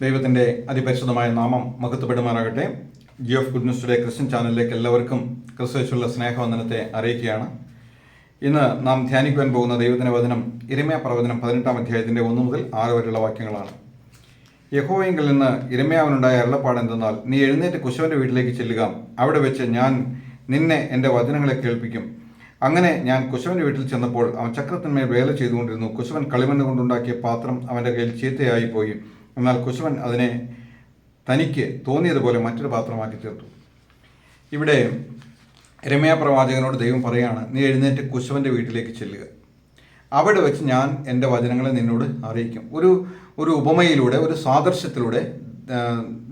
ദൈവത്തിന്റെ അതിപരിശുദ്ധമായ നാമം മഹത്വപ്പെടുമാറാകട്ടെ. G of good news today Christian ചാനലിലേക്ക് എല്ലാവർക്കും ക്രിസ്തുവച്ചുള്ള സ്നേഹവന്ദനത്തെ അറിയിക്കുകയാണ്. ഇന്ന് നാം ധ്യാനിക്കുവാൻ പോകുന്ന ദൈവത്തിന്റെ വചനം ഇരമയ പ്രവചനം പതിനെട്ടാം അധ്യായത്തിന്റെ ഒന്ന് മുതൽ ആറ് വരെയുള്ള വാക്യങ്ങളാണ്. യഹോയെങ്കിൽ നിന്ന് ഇരമയാവനുണ്ടായ അരുളപ്പാട് എന്തെന്നാൽ നീ എഴുന്നേറ്റ് കുശവന്റെ വീട്ടിലേക്ക് ചെല്ലുക. അവിടെ വെച്ച് ഞാൻ നിന്നെ എന്റെ വചനങ്ങളെ കേൾപ്പിക്കും. അങ്ങനെ ഞാൻ കുശവന്റെ വീട്ടിൽ ചെന്നപ്പോൾ അവൻ ചക്രത്തിന്മേൽ വേല ചെയ്തുകൊണ്ടിരുന്നു. കുശവൻ കളിമണ്ണ് കൊണ്ടുണ്ടാക്കിയ പാത്രം അവന്റെ കയ്യിൽ ചീത്തയായി പോയി എന്നാൽ കുശവൻ അതിനെ തനിക്ക് തോന്നിയതുപോലെ മറ്റൊരു പാത്രമാക്കി തീർത്തു. ഇവിടെ രമയ പ്രവാചകനോട് ദൈവം പറയുകയാണ് നീ എഴുന്നേറ്റ് കുശവന്റെ വീട്ടിലേക്ക് ചെല്ലുക. അവിടെ വെച്ച് ഞാൻ എന്റെ വചനങ്ങളെ നിന്നോട് അറിയിക്കും. ഒരു ഒരു ഉപമയിലൂടെ ഒരു സാദൃശ്യത്തിലൂടെ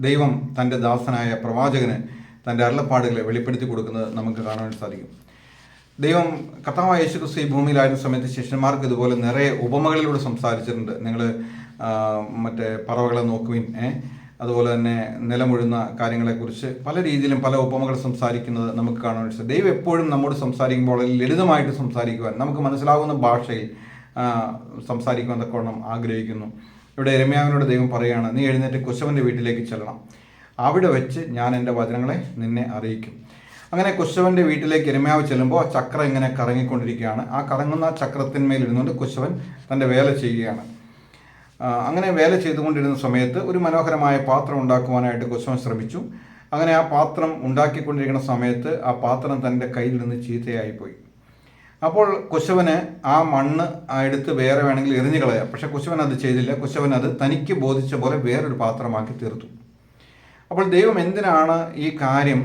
ദൈവം തന്റെ ദാസനായ പ്രവാചകന് തന്റെ അരുളപ്പാടുകളെ വെളിപ്പെടുത്തി കൊടുക്കുന്നത് നമുക്ക് കാണാൻ സാധിക്കും. ദൈവം കർത്താവായ യേശുക്രിസ്തു ഈ ഭൂമിയിലായിരുന്ന സമയത്ത് ശിഷ്യന്മാർക്ക് ഇതുപോലെ നിറയെ ഉപമകളിലൂടെ സംസാരിച്ചിട്ടുണ്ട്. നിങ്ങൾ മറ്റേ പറവകളെ നോക്കുവിൻ അതുപോലെ തന്നെ നിലമുഴുന്ന കാര്യങ്ങളെക്കുറിച്ച് പല രീതിയിലും പല ഉപമകൾ സംസാരിക്കുന്നത് നമുക്ക് കാണാൻ സാധിക്കും. ദൈവം എപ്പോഴും നമ്മോട് സംസാരിക്കുമ്പോൾ ലളിതമായിട്ട് സംസാരിക്കുവാൻ നമുക്ക് മനസ്സിലാകുന്ന ഭാഷയിൽ സംസാരിക്കുവാൻ തക്കവണ്ണം ആഗ്രഹിക്കുന്നു. ഇവിടെ രമ്യാവിനോട് ദൈവം പറയുകയാണ് നീ എഴുന്നേറ്റ് കുശവന്റെ വീട്ടിലേക്ക് ചെല്ലണം. അവിടെ വെച്ച് ഞാൻ എന്റെ വചനങ്ങളെ നിന്നെ അറിയിക്കും. അങ്ങനെ കുശവന്റെ വീട്ടിലേക്ക് എരുമയാവ് ചെല്ലുമ്പോൾ ആ ചക്രം ഇങ്ങനെ കറങ്ങിക്കൊണ്ടിരിക്കുകയാണ്. ആ കറങ്ങുന്ന ചക്രത്തിന്മേൽ ഇരുന്നുകൊണ്ട് കുശവൻ തന്റെ വേല ചെയ്യുകയാണ്. അങ്ങനെ വേല ചെയ്തുകൊണ്ടിരുന്ന സമയത്ത് ഒരു മനോഹരമായ പാത്രം ഉണ്ടാക്കുവാനായിട്ട് കുശവൻ ശ്രമിച്ചു. അങ്ങനെ ആ പാത്രം ഉണ്ടാക്കിക്കൊണ്ടിരിക്കുന്ന സമയത്ത് ആ പാത്രം തന്റെ കയ്യിൽ നിന്ന് ചീത്തയായിപ്പോയി. അപ്പോൾ കുശവന് ആ മണ്ണ് എടുത്ത് വേറെ വേണമെങ്കിൽ എറിഞ്ഞു കളയാം. പക്ഷെ കുശവൻ അത് ചെയ്തില്ല. കുശവൻ അത് തനിക്ക് ബോധിച്ച പോലെ വേറൊരു പാത്രമാക്കി തീർത്തു. അപ്പോൾ ദൈവം എന്തിനാണ് ഈ കാര്യം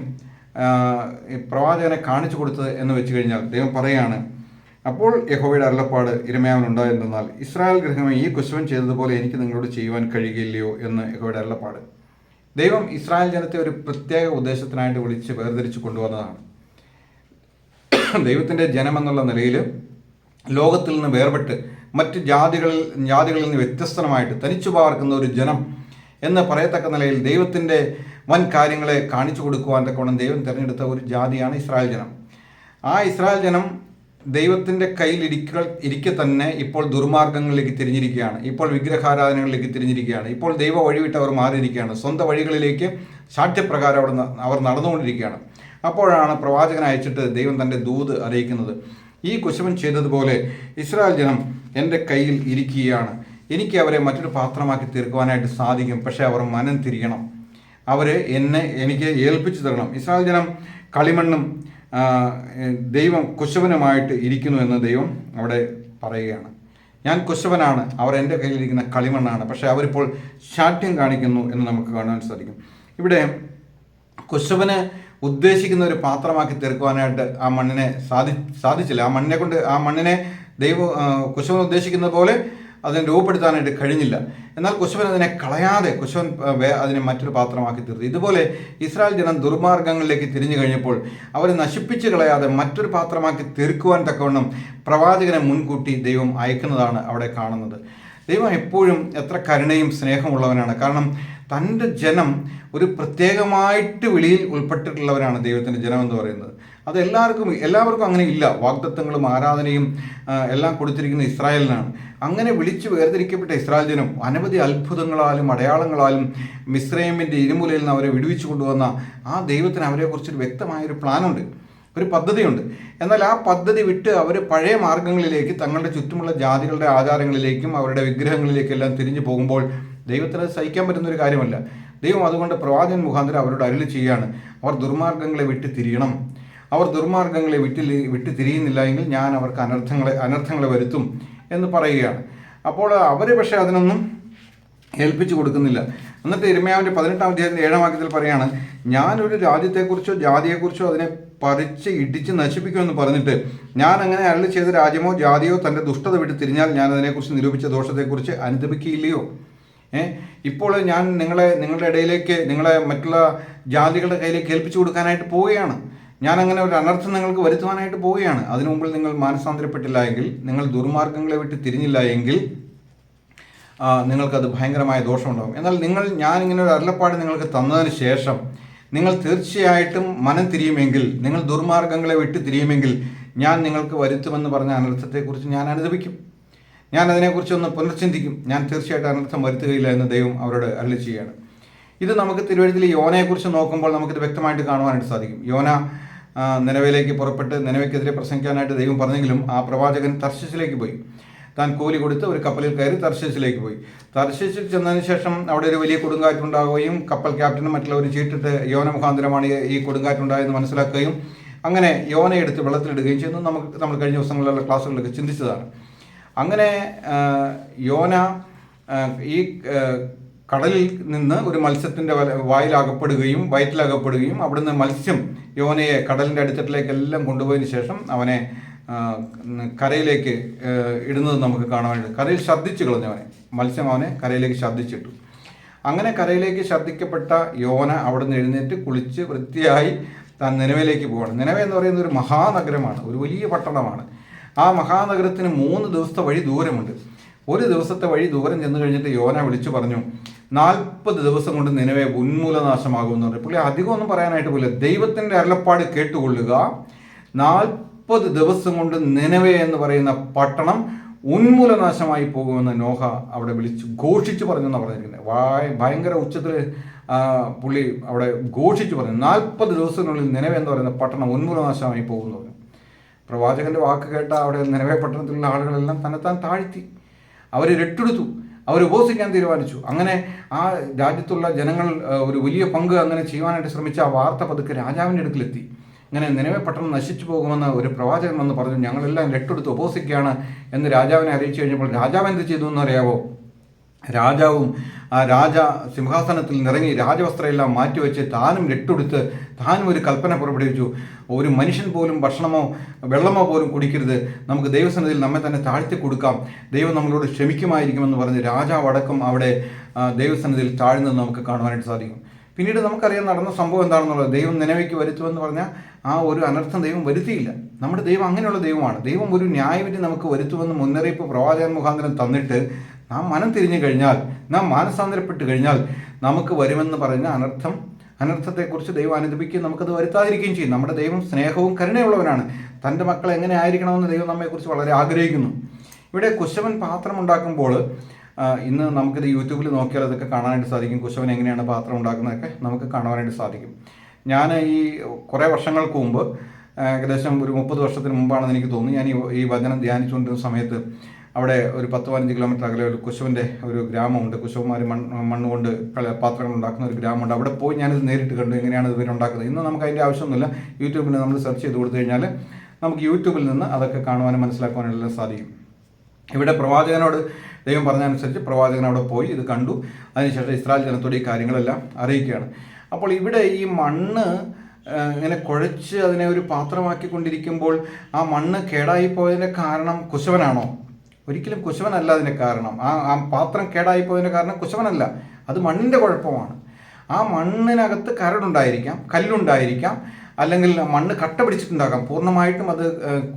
പ്രവാചകനെ കാണിച്ചു കൊടുത്തത് എന്ന് വെച്ച് കഴിഞ്ഞാൽ ദൈവം പറയാണ് അപ്പോൾ യഹോവയുടെ അരുളപ്പാട് ഇരമയാവനുണ്ടായിരുന്നാൽ ഇസ്രായേൽ ഗൃഹമേ ഈ കുശവൻ ചെയ്തതുപോലെ എനിക്ക് നിങ്ങളോട് ചെയ്യുവാൻ കഴിയുകയില്ലയോ എന്ന് യഹോവയുടെ അരുളപ്പാട്. ദൈവം ഇസ്രായേൽ ജനത്തെ ഒരു പ്രത്യേക ഉദ്ദേശത്തിനായിട്ട് വിളിച്ച് വേർതിരിച്ച് കൊണ്ടുവന്നതാണ്. ദൈവത്തിന്റെ ജനമെന്നുള്ള നിലയിൽ ലോകത്തിൽ നിന്ന് വേർപെട്ട് മറ്റ് ജാതികളിൽ ജാതികളിൽ നിന്ന് വ്യത്യസ്തമായിട്ട് തനിച്ചു പാർക്കുന്ന ഒരു ജനം എന്ന് പറയത്തക്ക നിലയിൽ ദൈവത്തിന്റെ വൻ കാര്യങ്ങളെ കാണിച്ചു കൊടുക്കുവാൻ തക്കവണ്ണം ദൈവം തിരഞ്ഞെടുത്ത ഒരു ജാതിയാണ് ഇസ്രായേൽ ജനം. ആ ഇസ്രായേൽ ജനം ദൈവത്തിന്റെ കയ്യിൽ ഇരിക്ക ഇരിക്കെ തന്നെ ഇപ്പോൾ ദുർമാർഗങ്ങളിലേക്ക് തിരിഞ്ഞിരിക്കുകയാണ്. ഇപ്പോൾ വിഗ്രഹാരാധനകളിലേക്ക് തിരിഞ്ഞിരിക്കുകയാണ്. ഇപ്പോൾ ദൈവ വഴിവിട്ട് അവർ മാറിയിരിക്കുകയാണ്. സ്വന്തം വഴികളിലേക്ക് സാക്ഷ്യപ്രകാരം അവിടെ അവർ നടന്നുകൊണ്ടിരിക്കുകയാണ്. അപ്പോഴാണ് പ്രവാചകൻ അയച്ചിട്ട് ദൈവം തന്റെ ദൂത് അറിയിക്കുന്നത്. ഈ കുശവൻ ചെയ്തതുപോലെ ഇസ്രായേൽ ജനം എന്റെ കയ്യിൽ ഇരിക്കുകയാണ്. എനിക്ക് അവരെ മറ്റൊരു പാത്രമാക്കി തീർക്കുവാനായിട്ട് സാധിക്കും. പക്ഷേ അവർ മനം തിരിയണം അവർ എന്നെ എനിക്ക് ഏൽപ്പിച്ചു തരണം. ഇസ്രായേൽ ജനം കളിമണ്ണും ദൈവം കുശവനുമായിട്ട് ഇരിക്കുന്നു എന്ന് ദൈവം അവിടെ പറയുകയാണ്. ഞാൻ കുശവനാണ് അവർ എന്റെ കയ്യിലിരിക്കുന്ന കളിമണ്ണാണ് പക്ഷേ അവരിപ്പോൾ ശാഠ്യം കാണിക്കുന്നു എന്ന് നമുക്ക് കാണാൻ സാധിക്കും. ഇവിടെ കുശവന് ഉദ്ദേശിക്കുന്ന ഒരു പാത്രമാക്കി തീർക്കുവാനായിട്ട് ആ മണ്ണിനെ സാധി സാധിച്ചില്ല. ആ മണ്ണിനെ കൊണ്ട് ആ മണ്ണിനെ ദൈവം കുശവൻ ഉദ്ദേശിക്കുന്ന പോലെ അതിനെ രൂപപ്പെടുത്താനായിട്ട് കഴിഞ്ഞില്ല. എന്നാൽ കുശവൻ അതിനെ കളയാതെ കുശവൻ അതിനെ മറ്റൊരു പാത്രമാക്കി തീർത്തു. ഇതുപോലെ ഇസ്രായേൽ ജനം ദുർമാർഗങ്ങളിലേക്ക് തിരിഞ്ഞു കഴിഞ്ഞപ്പോൾ അവരെ നശിപ്പിച്ച് കളയാതെ മറ്റൊരു പാത്രമാക്കി തീർക്കുവാൻ തക്കവണ്ണം പ്രവാചകനെ മുൻകൂട്ടി ദൈവം അയക്കുന്നതാണ് അവിടെ കാണുന്നത്. ദൈവം എപ്പോഴും എത്ര കരുണയും സ്നേഹമുള്ളവനാണ്. കാരണം തന്റെ ജനം ഒരു പ്രത്യേകമായിട്ട് വിളിയിൽ ഉൾപ്പെട്ടിട്ടുള്ളവരാണ് ദൈവത്തിന്റെ ജനം എന്ന് പറയുന്നത്. അത് എല്ലാവർക്കും എല്ലാവർക്കും അങ്ങനെ ഇല്ല. വാഗ്ദത്തങ്ങളും ആരാധനയും എല്ലാം കൊടുത്തിരിക്കുന്ന ഇസ്രായേലിനാണ്. അങ്ങനെ വിളിച്ചു വേർതിരിക്കപ്പെട്ട ഇസ്രായേൽ ജനം അനവധി അത്ഭുതങ്ങളാലും അടയാളങ്ങളാലും മിസ്രൈമിന്റെ ഇരുമുലയിൽ നിന്ന് അവരെ വിടുവിച്ചു കൊണ്ടുവന്ന ആ ദൈവത്തിന് അവരെക്കുറിച്ചൊരു വ്യക്തമായൊരു പ്ലാനുണ്ട്. ഒരു പദ്ധതിയുണ്ട്. എന്നാൽ ആ പദ്ധതി വിട്ട് അവർ പഴയ മാർഗങ്ങളിലേക്ക് തങ്ങളുടെ ചുറ്റുമുള്ള ജാതികളുടെ ആചാരങ്ങളിലേക്കും അവരുടെ വിഗ്രഹങ്ങളിലേക്കും എല്ലാം തിരിഞ്ഞു പോകുമ്പോൾ ദൈവത്തിന് സഹിക്കാൻ പറ്റുന്ന ഒരു കാര്യമല്ല. ദൈവം അതുകൊണ്ട് പ്രവാചകൻ മുഖാന്തരം അവരോട് അരുളി ചെയ്യുകയാണ്. അവർ ദുർമാർഗങ്ങളെ വിട്ട് തിരിയണം. അവർ ദുർമാർഗങ്ങളെ വിട്ട് വിട്ടു തിരിയുന്നില്ല എങ്കിൽ ഞാൻ അവർക്ക് അനർത്ഥങ്ങളെ അനർത്ഥങ്ങളെ വരുത്തും എന്ന് പറയുകയാണ്. അപ്പോൾ അവർ പക്ഷേ അതിനൊന്നും ഏൽപ്പിച്ചു കൊടുക്കുന്നില്ല. എന്നിട്ട് ഇരമയാവിന്റെ പതിനെട്ടാം അധ്യായത്തിന്റെ ഏഴാം വാക്യത്തിൽ പറയാണ് ഞാനൊരു രാജ്യത്തെക്കുറിച്ചോ ജാതിയെക്കുറിച്ചോ അതിനെ പറിച്ച് ഇടിച്ച് നശിപ്പിക്കുമെന്ന് പറഞ്ഞിട്ട് ഞാൻ അങ്ങനെ അരളി ചെയ്ത രാജ്യമോ ജാതിയോ തന്റെ ദുഷ്ടത വിട്ട് തിരിഞ്ഞാൽ ഞാൻ അതിനെക്കുറിച്ച് നിരൂപിച്ച ദോഷത്തെക്കുറിച്ച് അനുദപിക്കുകയില്ലയോ? ഏ? ഇപ്പോൾ ഞാൻ നിങ്ങളെ നിങ്ങളുടെ ഇടയിലേക്ക് നിങ്ങളെ മറ്റുള്ള ജാതികളുടെ കയ്യിലേക്ക് ഏൽപ്പിച്ചു കൊടുക്കാനായിട്ട് പോവുകയാണ്. ഞാൻ അങ്ങനെ ഒരു അനർത്ഥം നിങ്ങൾക്ക് വരുത്തുവാനായിട്ട് പോവുകയാണ്. അതിനു മുമ്പിൽ നിങ്ങൾ മാനസാന്തരപ്പെട്ടില്ല എങ്കിൽ നിങ്ങൾ ദുർമാർഗങ്ങളെ വിട്ട് തിരിഞ്ഞില്ല എങ്കിൽ നിങ്ങൾക്കത് ഭയങ്കരമായ ദോഷമുണ്ടാകും. എന്നാൽ നിങ്ങൾ ഞാൻ ഇങ്ങനെ ഒരു അരുളപ്പാട് നിങ്ങൾക്ക് തന്നതിന് ശേഷം നിങ്ങൾ തീർച്ചയായിട്ടും മനം തിരിയുമെങ്കിൽ നിങ്ങൾ ദുർമാർഗങ്ങളെ വിട്ട് തിരിയുമെങ്കിൽ ഞാൻ നിങ്ങൾക്ക് വരുത്തുമെന്ന് പറഞ്ഞ അനർത്ഥത്തെക്കുറിച്ച് ഞാൻ അനുദപിക്കും. ഞാൻ അതിനെക്കുറിച്ച് ഒന്ന് പുനർചിന്തിക്കും. ഞാൻ തീർച്ചയായിട്ടും അനർത്ഥം വരുത്തുകയില്ല എന്ന് ദൈവം അവരോട് അരളി ചെയ്യുകയാണ്. ഇത് നമുക്ക് തിരുവഴുത്തിൽ യോനയെക്കുറിച്ച് നോക്കുമ്പോൾ നമുക്കിത് വ്യക്തമായിട്ട് കാണുവാനായിട്ട് സാധിക്കും. യോന നിലവിലേക്ക് പുറപ്പെട്ട് നിലവിക്കെതിരെ പ്രസംഗിക്കാനായിട്ട് ദൈവം പറഞ്ഞെങ്കിലും ആ പ്രവാചകൻ തർശിസിലേക്ക് പോയി. താൻ കൂലി കൊടുത്ത് ഒരു കപ്പലിൽ കയറി തർശീസിലേക്ക് പോയി. തർശീസിൽ ചെന്നതിന് ശേഷം അവിടെ ഒരു വലിയ കൊടുങ്കാറ്റുണ്ടാവുകയും കപ്പൽ ക്യാപ്റ്റനും മറ്റുള്ളവരും ചീട്ടിട്ട് യോന മുഖാന്തരമാണ് ഈ- കൊടുങ്കാറ്റുണ്ടായെന്ന് മനസ്സിലാക്കുകയും അങ്ങനെ യോന എടുത്ത് വെള്ളത്തിലിടുകയും ചെയ്യുന്നു. നമുക്ക് നമ്മൾ കഴിഞ്ഞ ദിവസങ്ങളിലുള്ള ക്ലാസ്സുകളിലൊക്കെ ചിന്തിച്ചതാണ്. അങ്ങനെ യോന ഈ കടലിൽ നിന്ന് ഒരു മത്സ്യത്തിന്റെ വായിലകപ്പെടുകയും വയറ്റിലകപ്പെടുകയും അവിടുന്ന് മത്സ്യം യോനയെ കടലിന്റെ അടിത്തട്ടിലേക്കെല്ലാം കൊണ്ടുപോയതിന് ശേഷം അവനെ കരയിലേക്ക് ഇടുന്നത് നമുക്ക് കാണാനായിട്ട് കരയിൽ ഛർദ്ദിച്ചു കളഞ്ഞവനെ മത്സ്യം അവനെ കരയിലേക്ക് ഛർദ്ദിച്ചിട്ടു അങ്ങനെ കരയിലേക്ക് ഛർദ്ദിക്കപ്പെട്ട യോന അവിടുന്ന് എഴുന്നേറ്റ് കുളിച്ച് വൃത്തിയായി താൻ നിലവിലേക്ക് പോവാണ്. നിലവ എന്ന് പറയുന്ന ഒരു മഹാനഗരമാണ് ഒരു വലിയ പട്ടണമാണ്. ആ മഹാനഗരത്തിന് മൂന്ന് ദിവസത്തെ വഴി ദൂരമുണ്ട്. ഒരു ദിവസത്തെ വഴി ദൂരം ചെന്ന് കഴിഞ്ഞിട്ട് യോന വിളിച്ചു പറഞ്ഞു നാൽപ്പത് ദിവസം കൊണ്ട് നിലവെ ഉന്മൂലനാശമാകുമെന്ന് പറഞ്ഞു. പുള്ളി അധികമൊന്നും പറയാനായിട്ട് പോയില്ല. ദൈവത്തിന്റെ അരുളപ്പാട് കേട്ടുകൊള്ളുക. നാൽപ്പത് ദിവസം കൊണ്ട് നിലവെ എന്ന് പറയുന്ന പട്ടണം ഉന്മൂലനാശമായി പോകുമെന്ന് നോഹ അവിടെ വിളിച്ച് ഘോഷിച്ചു പറഞ്ഞു എന്നാണ് പറഞ്ഞിരിക്കുന്നത് ഭയങ്കര ഉച്ചത്തിൽ പുള്ളി അവിടെ ഘോഷിച്ചു പറഞ്ഞു. നാൽപ്പത് ദിവസത്തിനുള്ളിൽ നിലവെ എന്ന് പറയുന്ന പട്ടണം ഉന്മൂലനാശമായി പോകുമെന്ന് പറഞ്ഞു. പ്രവാചകന്റെ വാക്ക് കേട്ട അവിടെ നിലവേ പട്ടണത്തിലുള്ള ആളുകളെല്ലാം തന്നെത്താൻ താഴ്ത്തി. അവർ രട്ടെടുത്തു. അവർ ഉപസിക്കാൻ തീരുമാനിച്ചു. അങ്ങനെ ആ രാജ്യത്തുള്ള ജനങ്ങൾ ഒരു വലിയ പങ്ക് അങ്ങനെ ചെയ്യുവാനായിട്ട് ശ്രമിച്ച ആ വാർത്ത പതുക്കെ രാജാവിന്റെ അടുക്കിലെത്തി. ഇങ്ങനെ നിലവേ പട്ടണം നശിച്ചു പോകുമെന്ന് ഒരു പ്രവാചകൻ വന്ന് പറഞ്ഞു ഞങ്ങളെല്ലാം രട്ടെടുത്ത് ഉപസിക്കുകയാണ് എന്ന് രാജാവിനെ അറിയിച്ചു കഴിഞ്ഞപ്പോൾ രാജാവ് എന്ത് ചെയ്തു എന്നറിയാവോ? രാജാവും ആ രാജ സിംഹാസനത്തിൽ നിറങ്ങി രാജവസ്ത്രമെല്ലാം മാറ്റിവെച്ച് താനും രട്ടുടുത്ത് താനും ഒരു കൽപ്പന പുറപ്പെടുവിച്ചു. ഒരു മനുഷ്യൻ പോലും ഭക്ഷണമോ വെള്ളമോ പോലും കുടിക്കരുത്. നമുക്ക് ദൈവസന്നിധിയിൽ നമ്മെ തന്നെ താഴ്ത്തി കൊടുക്കാം. ദൈവം നമ്മളോട് ക്ഷമിക്കുമായിരിക്കുമെന്ന് പറഞ്ഞ് രാജാവ് അടക്കം അവിടെ ദൈവസന്നിധിയിൽ താഴ്ന്നത് നമുക്ക് കാണുവാനായിട്ട് സാധിക്കും. പിന്നീട് നമുക്കറിയാം നടന്ന സംഭവം എന്താണെന്നുള്ളത്. ദൈവം നിലവിലേക്ക് വരുത്തുമെന്ന് പറഞ്ഞാൽ ആ ഒരു അനർത്ഥം ദൈവം വരുത്തിയില്ല. നമ്മുടെ ദൈവം അങ്ങനെയുള്ള ദൈവമാണ്. ദൈവം ഒരു ന്യായവിധി നമുക്ക് വരുത്തുമെന്ന് മുന്നറിയിപ്പ് പ്രവാചകൻ മുഖാന്തരം തന്നിട്ട് നാം മനം തിരിഞ്ഞു കഴിഞ്ഞാൽ നാം മാനസാന്തരപ്പെട്ട് കഴിഞ്ഞാൽ നമുക്ക് വരുമെന്ന് പറഞ്ഞ അനർത്ഥം അനർത്ഥത്തെക്കുറിച്ച് ദൈവം അനുദപിക്കുകയും നമുക്കത് വരുത്താതിരിക്കുകയും ചെയ്യും. നമ്മുടെ ദൈവം സ്നേഹവും കരുണയുള്ളവനാണ്. തന്റെ മക്കൾ എങ്ങനെ ആയിരിക്കണമെന്ന് ദൈവം നമ്മെക്കുറിച്ച് വളരെ ആഗ്രഹിക്കുന്നു. ഇവിടെ കുശവൻ പാത്രം ഉണ്ടാക്കുമ്പോൾ ആ, ഇന്ന് നമുക്കിത് യൂട്യൂബിൽ നോക്കിയാൽ അതൊക്കെ കാണാനായിട്ട് സാധിക്കും. കുശവൻ എങ്ങനെയാണ് പാത്രം ഉണ്ടാക്കുന്നതൊക്കെ നമുക്ക് കാണുവാനായിട്ട് സാധിക്കും. ഞാൻ ഈ കുറേ വർഷങ്ങൾക്ക് മുമ്പ് ഏകദേശം ഒരു മുപ്പത് വർഷത്തിന് മുമ്പാണെന്ന് എനിക്ക് തോന്നുന്നു. ഞാൻ ഈ വചനം ധ്യാനിച്ചുകൊണ്ടിരുന്ന സമയത്ത് അവിടെ ഒരു പത്ത് പതിനഞ്ച് കിലോമീറ്റർ അകലെ ഒരു കുശവന്റെ ഒരു ഗ്രാമമുണ്ട്. കുശവന്മാർ മണ്ണ് മണ്ണുകൊണ്ട് പാത്രങ്ങൾ ഉണ്ടാക്കുന്ന ഒരു ഗ്രാമമുണ്ട്. അവിടെ പോയി ഞാനിത് നേരിട്ട് കണ്ടു. എങ്ങനെയാണ് ഇവർ ഉണ്ടാക്കുന്നത് ഇന്ന് നമുക്ക് അതിന്റെ ആവശ്യമൊന്നുമില്ല. യൂട്യൂബിൽ നമ്മൾ സെർച്ച് ചെയ്ത് കൊടുത്തു കഴിഞ്ഞാൽ നമുക്ക് യൂട്യൂബിൽ നിന്ന് അതൊക്കെ കാണുവാനും മനസ്സിലാക്കുവാനും എല്ലാം സാധിക്കും. ഇവിടെ പ്രവാചകനോട് ദൈവം പറഞ്ഞതനുസരിച്ച് പ്രവാചകൻ അവിടെ പോയി ഇത് കണ്ടു. അതിനുശേഷം ഇസ്രായേൽ ജനത്തോട് ഈ കാര്യങ്ങളെല്ലാം അറിയിക്കുകയാണ്. അപ്പോൾ ഇവിടെ ഈ മണ്ണ് ഇങ്ങനെ കുഴച്ച് അതിനെ ഒരു പാത്രമാക്കിക്കൊണ്ടിരിക്കുമ്പോൾ ആ മണ്ണ് കേടായി പോയതിന്റെ കാരണം കുശവനാണോ? ഒരിക്കലും കുശവനല്ല അതിന് കാരണം. ആ ആ പാത്രം കേടായി പോയതിന് കാരണം കുശവനല്ല. അത് മണ്ണിന്റെ കുഴപ്പമാണ്. ആ മണ്ണിനകത്ത് കരടുണ്ടായിരിക്കാം കല്ലുണ്ടായിരിക്കാം അല്ലെങ്കിൽ മണ്ണ് കട്ട പിടിച്ചിട്ടുണ്ടാകാം. പൂർണമായിട്ടും അത്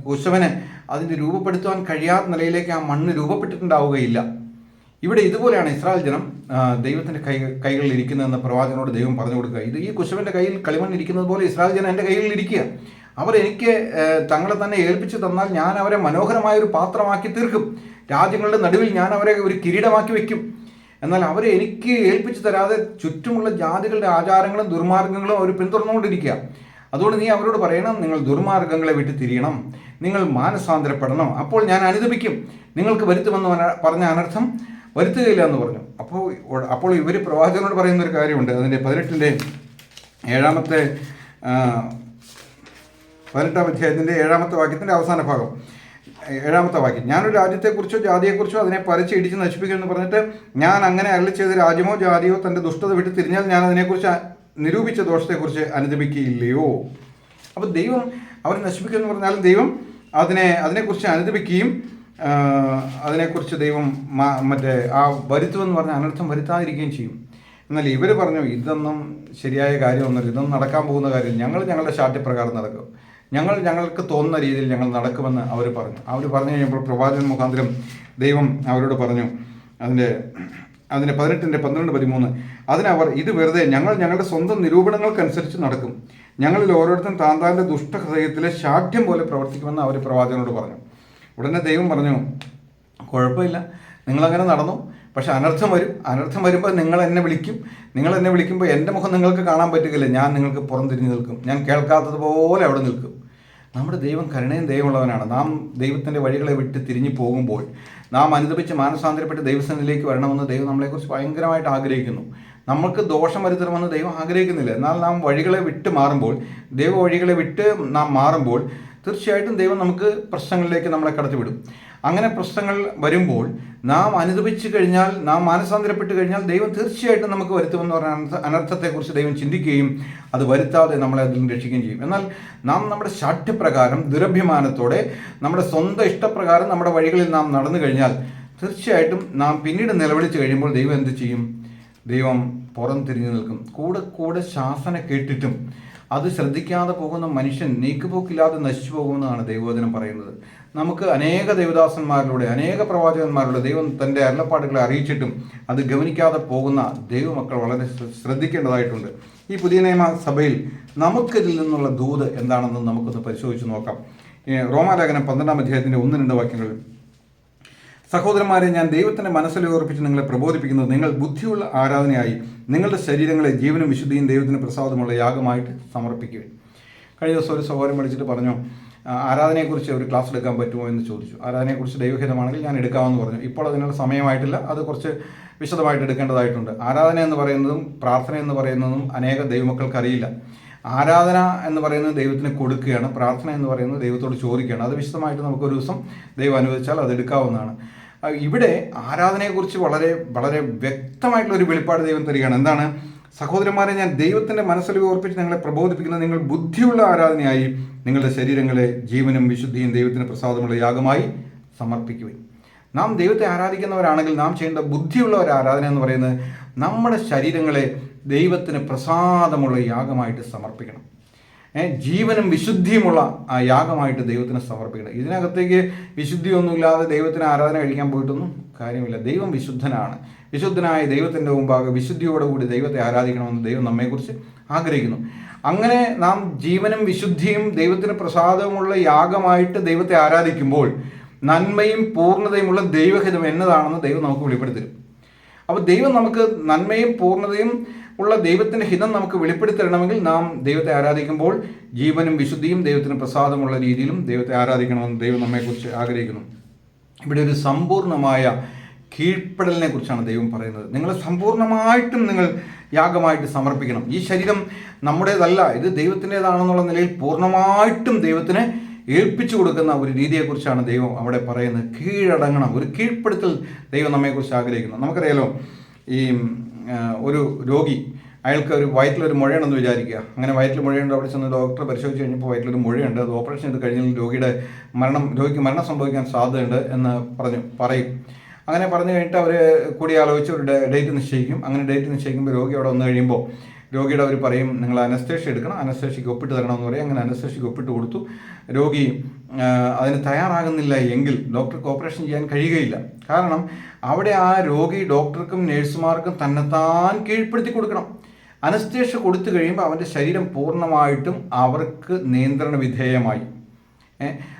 കുശവനെ അതിന് രൂപപ്പെടുത്തുവാൻ കഴിയാത്ത നിലയിലേക്ക് ആ മണ്ണ് രൂപപ്പെട്ടിട്ടുണ്ടാവുകയില്ല. ഇവിടെ ഇതുപോലെയാണ് ഇസ്രായേൽ ജനം ദൈവത്തിന്റെ കൈ കൈകളിൽ ഇരിക്കുന്നതെന്ന് പ്രവാചകനോട് ദൈവം പറഞ്ഞു കൊടുക്കുക. ഇത് ഈ കുശവന്റെ കയ്യിൽ കളിമണ്ണിരിക്കുന്നത് പോലെ ഇസ്രായേൽ ജനം എന്റെ കയ്യിൽ ഇരിക്കുക. അവർ എനിക്ക് തങ്ങളെ തന്നെ ഏൽപ്പിച്ചു തന്നാൽ ഞാൻ അവരെ മനോഹരമായ ഒരു പാത്രമാക്കി തീർക്കും. രാജ്യങ്ങളുടെ നടുവിൽ ഞാൻ അവരെ ഒരു കിരീടമാക്കി വെക്കും എന്നാൽ അവരെ എനിക്ക് ഏൽപ്പിച്ചു തരാതെ ചുറ്റുമുള്ള ജാതികളുടെ ആചാരങ്ങളും ദുർമാർഗങ്ങളും അവർ പിന്തുടർന്നുകൊണ്ടിരിക്കുക. അതുകൊണ്ട് നീ അവരോട് പറയണം നിങ്ങൾ ദുർമാർഗങ്ങളെ വിട്ട് തിരിയണം. നിങ്ങൾ മാനസാന്തരപ്പെടണം. അപ്പോൾ ഞാൻ അനുദപിക്കും നിങ്ങൾക്ക് വരുത്തുമെന്ന് പറഞ്ഞ- അനർത്ഥം വരുത്തുകയില്ല എന്ന് പറഞ്ഞു. അപ്പോൾ അപ്പോൾ ഇവർ പ്രവാചകനോട് പറയുന്ന ഒരു കാര്യമുണ്ട്. അതിന്റെ പതിനെട്ടിന്റെ ഏഴാമത്തെ പതിനെട്ടാം അധ്യായത്തിന്റെ ഏഴാമത്തെ വാക്യത്തിന്റെ അവസാന ഭാഗം. ഏഴാമത്തെ വാക്യം. ഞാനൊരു രാജ്യത്തെക്കുറിച്ചോ ജാതിയെക്കുറിച്ചോ അതിനെ പറിച്ച് ഇടിച്ച് നശിപ്പിക്കുമെന്ന് പറഞ്ഞിട്ട് ഞാൻ അങ്ങനെ അരളി ചെയ്ത രാജ്യമോ ജാതിയോ തന്റെ ദുഷ്ടത വിട്ട് തിരിഞ്ഞാൽ ഞാൻ അതിനെക്കുറിച്ച് നിരൂപിച്ച ദോഷത്തെക്കുറിച്ച് അനുദപിക്കുകയില്ലയോ? അപ്പോൾ ദൈവം അവരെ നശിപ്പിക്കുമെന്ന് പറഞ്ഞാലും ദൈവം അതിനെ അതിനെക്കുറിച്ച് അനുദപിക്കുകയും അതിനെക്കുറിച്ച് ദൈവം മറ്റേ ആ വരുത്തുമെന്ന് പറഞ്ഞ അനർത്ഥം വരുത്താതിരിക്കുകയും ചെയ്യും. എന്നാൽ ഇവർ പറഞ്ഞു ഇതൊന്നും ശരിയായ കാര്യമൊന്നുമില്ല. ഇതൊന്നും നടക്കാൻ പോകുന്ന കാര്യം ഞങ്ങൾ ഞങ്ങളുടെ ശാഠ്യപ്രകാരം നടക്കും. ഞങ്ങൾ ഞങ്ങൾക്ക് തോന്നുന്ന രീതിയിൽ ഞങ്ങൾ നടക്കുമെന്ന് അവർ പറഞ്ഞു. അവർ പറഞ്ഞു കഴിഞ്ഞപ്പോൾ പ്രവാചകൻ മുഖാന്തരം ദൈവം അവരോട് പറഞ്ഞു അതിന്റെ അതിന്റെ പതിനെട്ടിന്റെ പന്ത്രണ്ട് പതിമൂന്ന് അതിനവർ ഇത് വെറുതെ ഞങ്ങൾ ഞങ്ങളുടെ സ്വന്തം നിരൂപണങ്ങൾക്കനുസരിച്ച് നടക്കും. ഞങ്ങളിൽ ഓരോരുത്തരും താന്താന്റെ താന്റെ ദുഷ്ടഹൃദയത്തിലെ ശാഠ്യം പോലെ പ്രവർത്തിക്കുമെന്ന് അവർ പ്രവാചകനോട് പറഞ്ഞു. ഉടനെ ദൈവം പറഞ്ഞു കുഴപ്പമില്ല നിങ്ങളങ്ങനെ നടന്നു പക്ഷെ അനർത്ഥം വരും. അനർത്ഥം വരുമ്പോൾ നിങ്ങൾ എന്നെ വിളിക്കും. നിങ്ങൾ എന്നെ വിളിക്കുമ്പോൾ എന്റെ മുഖം നിങ്ങൾക്ക് കാണാൻ പറ്റുകയില്ല. ഞാൻ നിങ്ങൾക്ക് പുറം പുറംതിരിഞ്ഞ് നിൽക്കും. ഞാൻ കേൾക്കാത്തതുപോലെ അവിടെ നിൽക്കും. നമ്മുടെ ദൈവം കരുണയും ദൈവമുള്ളവനാണ് നാം ദൈവത്തിന്റെ വഴികളെ വിട്ട് തിരിഞ്ഞു പോകുമ്പോൾ നാം അനുദപിച്ച് മാനസാന്തരപ്പെട്ട് ദൈവസ്ഥാനിലേക്ക് വരണമെന്ന് ദൈവം നമ്മളെക്കുറിച്ച് ഭയങ്കരമായിട്ട് ആഗ്രഹിക്കുന്നു. നമുക്ക് ദോഷം വരുത്തണമെന്ന് ദൈവം ആഗ്രഹിക്കുന്നില്ല. എന്നാൽ നാം വഴികളെ വിട്ട് മാറുമ്പോൾ ദൈവ വഴികളെ വിട്ട് നാം മാറുമ്പോൾ തീർച്ചയായിട്ടും ദൈവം നമുക്ക് പ്രശ്നങ്ങളിലേക്ക് നമ്മളെ കടത്തിവിടും. അങ്ങനെ പ്രശ്നങ്ങൾ വരുമ്പോൾ നാം അനുദപിച്ചു കഴിഞ്ഞാൽ നാം മാനസാന്തരപ്പെട്ട് കഴിഞ്ഞാൽ ദൈവം തീർച്ചയായിട്ടും നമുക്ക് വരുത്തുമെന്ന് പറഞ്ഞ അനർത്ഥത്തെക്കുറിച്ച് ദൈവം ചിന്തിക്കുകയും അത് വരുത്താതെ നമ്മളെ അതിൽ രക്ഷിക്കുകയും ചെയ്യും. എന്നാൽ നാം നമ്മുടെ ശാഠ്യപ്രകാരം ദുരഭിമാനത്തോടെ നമ്മുടെ സ്വന്തം ഇഷ്ടപ്രകാരം നമ്മുടെ വഴികളിൽ നാം നടന്നു കഴിഞ്ഞാൽ തീർച്ചയായിട്ടും നാം പിന്നീട് നിലവിളിച്ച് കഴിയുമ്പോൾ ദൈവം എന്ത് ചെയ്യും? ദൈവം പുറം തിരിഞ്ഞു നിൽക്കും. കൂടെ കൂടെ ശാസന കേട്ടിട്ടും അത് ശ്രദ്ധിക്കാതെ പോകുന്ന മനുഷ്യൻ നീക്കുപോക്കില്ലാതെ നശിച്ചു പോകുമെന്നാണ് ദൈവവചനം പറയുന്നത്. നമുക്ക് അനേക ദൈവദാസന്മാരിലൂടെ അനേക പ്രവാചകന്മാരിലൂടെ ദൈവം തന്റെ അരുളപ്പാടുകളെ അറിയിച്ചിട്ടും അത് ഗവനിക്കാതെ പോകുന്ന ദൈവമക്കൾ വളരെ ശ്രദ്ധിക്കേണ്ടതായിട്ടുണ്ട്. ഈ പുതിയ നിയമ സഭയിൽ നമുക്കിതിൽ നിന്നുള്ള ദൂത് എന്താണെന്ന് നമുക്കൊന്ന് പരിശോധിച്ച് നോക്കാം. റോമാലേഖനം പന്ത്രണ്ടാം അധ്യായത്തിന്റെ ഒന്ന് രണ്ട് വാക്യങ്ങൾ. സഹോദരന്മാരെ ഞാൻ ദൈവത്തിന്റെ മനസ്സിൽ ഓർപ്പിച്ച് നിങ്ങളെ പ്രബോധിപ്പിക്കുന്നത് നിങ്ങൾ ബുദ്ധിയുള്ള ആരാധനയായി നിങ്ങളുടെ ശരീരങ്ങളെ ജീവനും വിശുദ്ധിയും ദൈവത്തിന് പ്രസാദമുള്ള യാഗമായിട്ട് സമർപ്പിക്കുക കഴിഞ്ഞ ദിവസം ഒരു സഹോദരൻ പഠിച്ചിട്ട് പറഞ്ഞു "ആ, ആരാധനയെക്കുറിച്ച് ഒരു ക്ലാസ് എടുക്കാൻ പറ്റുമോ എന്ന് ചോദിച്ചു. ആരാധനയെക്കുറിച്ച് ദൈവഹിതമാണെങ്കിൽ ഞാൻ എടുക്കാമെന്ന് പറഞ്ഞു. ഇപ്പോൾ അതിനുള്ള സമയമായിട്ടില്ല. അത് കുറച്ച് വിശദമായിട്ട് എടുക്കേണ്ടതായിട്ടുണ്ട്. ആരാധന എന്ന് പറയുന്നതും പ്രാർത്ഥന എന്ന് പറയുന്നതും അനേക ദൈവമക്കൾക്ക് അറിയില്ല ആരാധന എന്ന് പറയുന്നത് ദൈവത്തിന് കൊടുക്കുകയാണ്. പ്രാർത്ഥന എന്ന് പറയുന്നത് ദൈവത്തോട് ചോദിക്കുകയാണ്. അത് വിശദമായിട്ട് നമുക്ക് ഒരു ദിവസം ദൈവം അനുവദിച്ചാൽ അത് എടുക്കാവുന്നതാണ്. ഇവിടെ ആരാധനയെക്കുറിച്ച് വളരെ വളരെ വ്യക്തമായിട്ടുള്ള ഒരു വെളിപ്പാട് ദൈവം തരികയാണ്. എന്താണ്? സഹോദരന്മാരെ ഞാൻ ദൈവത്തിന്റെ മനസ്സിൽ ഓർപ്പിച്ച് നിങ്ങളെ പ്രബോധിപ്പിക്കുന്നത് നിങ്ങൾ ബുദ്ധിയുള്ള ആരാധനയായി നിങ്ങളുടെ ശരീരങ്ങളെ ജീവനും വിശുദ്ധിയും ദൈവത്തിന് പ്രസാദമുള്ള യാഗമായി സമർപ്പിക്കുവാൻ. നാം ദൈവത്തെ ആരാധിക്കുന്നവരാണെങ്കിൽ നാം ചെയ്യേണ്ട ബുദ്ധിയുള്ള ഒരു ആരാധന എന്ന് പറയുന്നത് നമ്മുടെ ശരീരങ്ങളെ ദൈവത്തിന് പ്രസാദമുള്ള യാഗമായിട്ട് സമർപ്പിക്കണം. ജീവനും വിശുദ്ധിയുമുള്ള ആ യാഗമായിട്ട് ദൈവത്തിന് സമർപ്പിക്കണം ഇതിനകത്തേക്ക് വിശുദ്ധിയൊന്നുമില്ലാതെ ദൈവത്തിന് ആരാധന കഴിക്കാൻ പോയിട്ടൊന്നും കാര്യമില്ല. ദൈവം വിശുദ്ധനാണ്. വിശുദ്ധനായ ദൈവത്തിന്റെ മുമ്പാകെ വിശുദ്ധിയോടുകൂടി ദൈവത്തെ ആരാധിക്കണമെന്ന് ദൈവം നമ്മെക്കുറിച്ച് ആഗ്രഹിക്കുന്നു. അങ്ങനെ നാം ജീവനും വിശുദ്ധിയും ദൈവത്തിന് പ്രസാദവുമുള്ള യാഗമായിട്ട് ദൈവത്തെ ആരാധിക്കുമ്പോൾ നന്മയും പൂർണതയുമുള്ള ദൈവഹിതം എന്നതാണെന്ന് ദൈവം നമുക്ക് വെളിപ്പെടുത്തരും അപ്പോൾ ദൈവം നമുക്ക് നന്മയും പൂർണതയും ഉള്ള ദൈവത്തിന്റെ ഹിതം നമുക്ക് വെളിപ്പെടുത്തണമെങ്കിൽ നാം ദൈവത്തെ ആരാധിക്കുമ്പോൾ ജീവനും വിശുദ്ധിയും ദൈവത്തിന് പ്രസാദമുള്ള രീതിയിലും ദൈവത്തെ ആരാധിക്കണമെന്ന് ദൈവം നമ്മെക്കുറിച്ച് ആഗ്രഹിക്കുന്നു. ഇവിടെ ഒരു സമ്പൂർണമായ കീഴ്പ്പെടലിനെ കുറിച്ചാണ് ദൈവം പറയുന്നത്. നിങ്ങൾ സമ്പൂർണമായിട്ടും നിങ്ങൾ യാഗമായിട്ട് സമർപ്പിക്കണം. ഈ ശരീരം നമ്മുടേതല്ല ഇത് ദൈവത്തിന്റെതാണെന്നുള്ള നിലയിൽ പൂർണമായിട്ടും ദൈവത്തിന് ഏൽപ്പിച്ചു കൊടുക്കുന്ന ഒരു രീതിയെക്കുറിച്ചാണ് ദൈവം അവിടെ പറയുന്നത്. കീഴടങ്ങണം ഒരു കീഴ്പ്പെടുത്തൽ ദൈവം നമ്മെക്കുറിച്ച് ആഗ്രഹിക്കുന്നു. നമുക്കറിയാലോ ഈ ഒരു രോഗി അയാൾക്ക് ഒരു വയറ്റിലൊരു മുഴയുണ്ടെന്ന് വിചാരിക്കുക. അങ്ങനെ വയറ്റിൽ മുഴയുണ്ട് അവിടെ ചെന്ന് ഡോക്ടർ പരിശോധിച്ച് കഴിഞ്ഞപ്പോൾ വയറ്റിലൊരു മുഴയുണ്ട്. അത് ഓപ്പറേഷൻ ചെയ്ത് കഴിഞ്ഞാൽ രോഗിയുടെ മരണം രോഗിക്ക് മരണം സംഭവിക്കാൻ സാധ്യതയുണ്ട് എന്ന് പറഞ്ഞു പറയും. അങ്ങനെ പറഞ്ഞു കഴിഞ്ഞിട്ട് അവർ കൂടി ആലോചിച്ച് ഒരു ഡേറ്റ് നിശ്ചയിക്കും. അങ്ങനെ ഡേറ്റ് നിശ്ചയിക്കുമ്പോൾ രോഗി അവിടെ വന്നു കഴിയുമ്പോൾ രോഗിയുടെ അവർ പറയും നിങ്ങൾ അനസ്തേഷ്യ എടുക്കണം അനസ്തേഷ്യക്ക് ഒപ്പിട്ട് എന്ന് പറയും. അങ്ങനെ അനസ്തേഷ്യക്ക് ഒപ്പിട്ട് കൊടുത്തു. രോഗി അതിന് തയ്യാറാകുന്നില്ല എങ്കിൽ ഡോക്ടർക്ക് ഓപ്പറേഷൻ ചെയ്യാൻ കഴിയുകയില്ല. കാരണം അവിടെ ആ രോഗി ഡോക്ടർക്കും നേഴ്സുമാർക്കും തന്നെത്താൻ കീഴ്പ്പെടുത്തി കൊടുക്കണം. അനസ്തേഷ്യ കൊടുത്തു കഴിയുമ്പോൾ അവന്റെ ശരീരം പൂർണമായിട്ടും അവർക്ക് നിയന്ത്രണ വിധേയമായി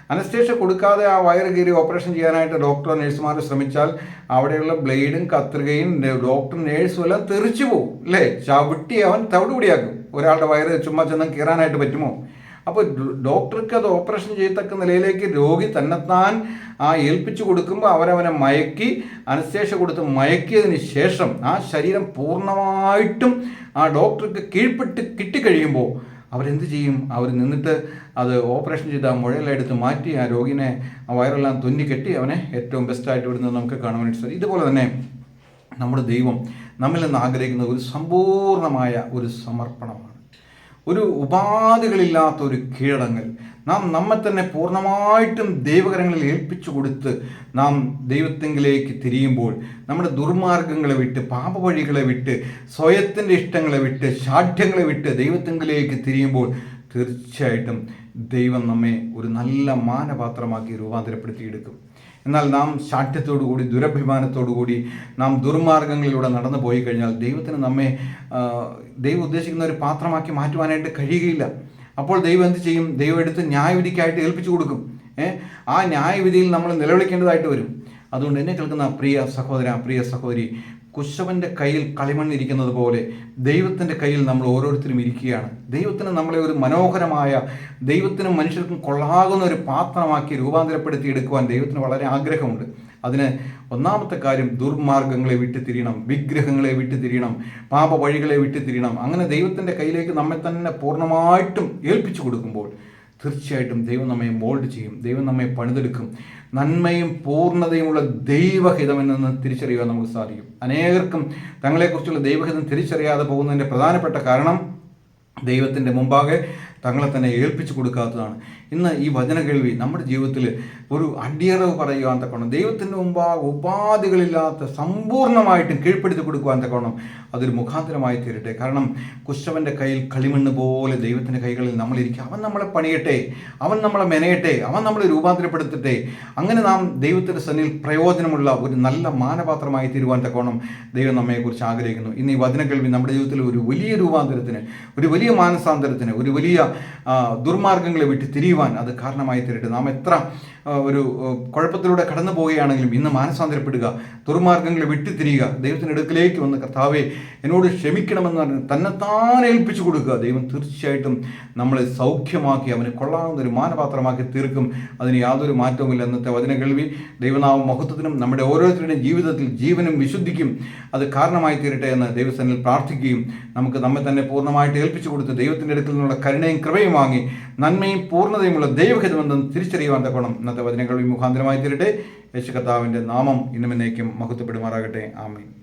അനസ്തേഷ്യ കൊടുക്കാതെ ആ വയറ് കീറി ഓപ്പറേഷൻ ചെയ്യാനായിട്ട് ഡോക്ടറോ നേഴ്സുമാർ ശ്രമിച്ചാൽ അവിടെയുള്ള ബ്ലേഡും കത്രികയും ഡോക്ടർ നേഴ്സും എല്ലാം തെറിച്ചു പോകും അല്ലേ ചവിട്ടി അവൻ തവിടുപിടിയാക്കും ഒരാളുടെ വയറ് ചുമ്മാ ചെന്ന് കീറാനായിട്ട് പറ്റുമോ? അപ്പോൾ ഡോക്ടർക്ക് അത് ഓപ്പറേഷൻ ചെയ്യത്തക്ക നിലയിലേക്ക് രോഗി തന്നെത്താൻ ആ ഏൽപ്പിച്ചു കൊടുക്കുമ്പോൾ അവരവനെ മയക്കി അനസ്തേഷ്യ കൊടുത്ത് മയക്കിയതിന് ശേഷം ആ ശരീരം പൂർണമായിട്ടും ആ ഡോക്ടർക്ക് കീഴ്പ്പെട്ട് കിട്ടിക്കഴിയുമ്പോൾ അവരെന്ത് ചെയ്യും? അവർ നിന്നിട്ട് അത് ഓപ്പറേഷൻ ചെയ്ത് ആ മുഴയെല്ലാം എടുത്ത് മാറ്റി ആ രോഗിനെ ആ വയറെല്ലാം തുന്നി കെട്ടി അവനെ ഏറ്റവും ബെസ്റ്റായിട്ട് വിടുന്നത് നമുക്ക് കാണാൻ വേണ്ടി സാധിക്കും. ഇതുപോലെ തന്നെ നമ്മുടെ ദൈവം നമ്മിൽ നിന്ന് ആഗ്രഹിക്കുന്ന ഒരു സമ്പൂർണമായ ഒരു സമർപ്പണമാണ്. ഒരു ഉപാധികളില്ലാത്ത ഒരു കീഴടങ്ങൽ. നാം നമ്മെ തന്നെ പൂർണമായിട്ടും ദൈവകരങ്ങളിൽ ഏൽപ്പിച്ചു കൊടുത്ത് നാം ദൈവത്തെങ്കിലേക്ക് തിരിയുമ്പോൾ നമ്മുടെ ദുർമാർഗങ്ങളെ വിട്ട് പാപവഴികളെ വിട്ട് സ്വയത്തിന്റെ ഇഷ്ടങ്ങളെ വിട്ട് ശാഠ്യങ്ങളെ വിട്ട് ദൈവത്തെങ്കിലേക്ക് തിരിയുമ്പോൾ തീർച്ചയായിട്ടും ദൈവം നമ്മെ ഒരു നല്ല മാനപാത്രമാക്കി രൂപാന്തരപ്പെടുത്തിയെടുക്കും. എന്നാൽ നാം ശാഠ്യത്തോടുകൂടി ദുരഭിമാനത്തോടുകൂടി നാം ദുർമാർഗങ്ങളിലൂടെ നടന്നു പോയി കഴിഞ്ഞാൽ ദൈവത്തിന് നമ്മെ ദൈവം ഉദ്ദേശിക്കുന്ന ഒരു പാത്രമാക്കി മാറ്റുവാനായിട്ട് കഴിയുകയില്ല. അപ്പോൾ ദൈവം എന്ത് ചെയ്യും? ദൈവം എടുത്ത് ന്യായവിധിക്കായിട്ട് ഏൽപ്പിച്ചു കൊടുക്കും. ഏഹ് ആ ന്യായവിധിയിൽ നമ്മൾ നിലവിളിക്കേണ്ടതായിട്ട് വരും. അതുകൊണ്ട് എന്നെ കേൾക്കുന്ന പ്രിയ സഹോദര പ്രിയ സഹോദരി കുശവന്റെ കയ്യിൽ കളിമണ്ണിരിക്കുന്നത് പോലെ ദൈവത്തിന്റെ കയ്യിൽ നമ്മൾ ഓരോരുത്തരും ഇരിക്കുകയാണ്. ദൈവത്തിന് നമ്മളെ ഒരു മനോഹരമായ ദൈവത്തിനും മനുഷ്യർക്കും കൊള്ളാകുന്ന ഒരു പാത്രമാക്കി രൂപാന്തരപ്പെടുത്തി എടുക്കുവാൻ ദൈവത്തിന് വളരെ ആഗ്രഹമുണ്ട്. അതിന് ഒന്നാമത്തെ കാര്യം ദുർമാർഗങ്ങളെ വിട്ടുതിരിയണം വിഗ്രഹങ്ങളെ വിട്ടുതിരിയണം പാപ വഴികളെ വിട്ടുതിരിയണം അങ്ങനെ ദൈവത്തിന്റെ കയ്യിലേക്ക് നമ്മെ തന്നെ പൂർണമായിട്ടും ഏൽപ്പിച്ചു കൊടുക്കുമ്പോൾ തീർച്ചയായിട്ടും ദൈവം നമ്മെ മോൾഡ് ചെയ്യും ദൈവം നമ്മെ പണിതെടുക്കും. നന്മയും പൂർണതയുമുള്ള ദൈവഹിതമെന്ന് തിരിച്ചറിയുവാൻ നമുക്ക് സാധിക്കും. അനേകർക്കും തങ്ങളെക്കുറിച്ചുള്ള ദൈവഹിതം തിരിച്ചറിയാതെ പോകുന്നതിന്റെ പ്രധാനപ്പെട്ട കാരണം ദൈവത്തിന്റെ മുമ്പാകെ തങ്ങളെ തന്നെ ഏൽപ്പിച്ചു കൊടുക്കാത്തതാണ്. ഇന്ന് ഈ വചന കേൾവി നമ്മുടെ ജീവിതത്തിൽ ഒരു അടിയറവ് പറയുവാൻ തക്കോണം ദൈവത്തിന്റെ മുമ്പാകെ ഉപാധികളില്ലാത്ത സമ്പൂർണമായിട്ടും കീഴ്പ്പെടുത്തി കൊടുക്കുവാൻ തക്കോണം അതൊരു മുഖാന്തരമായി തീരട്ടെ. കാരണം കുശവന്റെ കയ്യിൽ കളിമണ്ണ് പോലെ ദൈവത്തിന്റെ കൈകളിൽ നമ്മളിരിക്കുക അവൻ നമ്മളെ പണിയട്ടെ അവൻ നമ്മളെ മെനയട്ടെ അവൻ നമ്മളെ രൂപാന്തരപ്പെടുത്തട്ടെ. അങ്ങനെ നാം ദൈവത്തിന്റെ സന്നിൽ പ്രയോജനമുള്ള ഒരു നല്ല മാനപാത്രമായി തീരുവാൻ തക്കോണം ദൈവം നമ്മെക്കുറിച്ച് ആഗ്രഹിക്കുന്നു. ഇന്ന് ഈ വചന കേൾവി നമ്മുടെ ജീവിതത്തിൽ ഒരു വലിയ രൂപാന്തരത്തിന് ഒരു വലിയ മാനസാന്തരത്തിന് ഒരു വലിയ ആ, ദുർമാർഗങ്ങളെ വിട്ട് തിരിയുവാൻ അത് കാരണമായി തീരട്ടെ നാം എത്ര ആ, ഒരു കുഴപ്പത്തിലൂടെ കടന്നു പോവുകയാണെങ്കിലും ഇന്ന് മാനസാന്തരപ്പെടുക ദുർമാർഗങ്ങളെ വിട്ട് തിരിയുക ദൈവത്തിന്റെ അടുക്കിലേക്ക് വന്ന് കർത്താവെ എന്നോട് ക്ഷമിക്കണമെന്ന് പറഞ്ഞ് തന്നെത്താൻ ഏൽപ്പിച്ചു കൊടുക്കുക. ദൈവം തീർച്ചയായിട്ടും നമ്മളെ സൗഖ്യമാക്കി അവന് കൊള്ളാവുന്ന ഒരു മാനപാത്രമാക്കി തീർക്കും. അതിന് യാതൊരു മാറ്റവുമില്ല. ഇന്നത്തെ വചന കേൾവി. ദൈവനാമ മഹത്വത്തിനും നമ്മുടെ ഓരോരുത്തരുടെയും ജീവിതത്തിൽ ജീവനും വിശുദ്ധിക്കും അത് കാരണമായി തീരട്ടെ എന്ന് ദൈവസനിൽ പ്രാർത്ഥിക്കുകയും നമുക്ക് നമ്മെ തന്നെ പൂർണമായിട്ട് ഏൽപ്പിച്ചു കൊടുത്ത് ദൈവത്തിന്റെ അടുക്കൽ നിന്നുള്ള കരുണയും കൃപയും വാങ്ങി നന്മയും പൂർണതയുമുള്ള ദൈവഹിതമെന്ന് തിരിച്ചറിയുവാൻ തക്കണം ഇന്നത്തെ വചനങ്ങൾ മുഖാന്തരമായി തീരട്ടെ. യേശു കർത്താവിന്റെ നാമം ഇന്നുമെന്നേക്കും മഹത്വപ്പെടുമാറാകട്ടെ. ആമേൻ.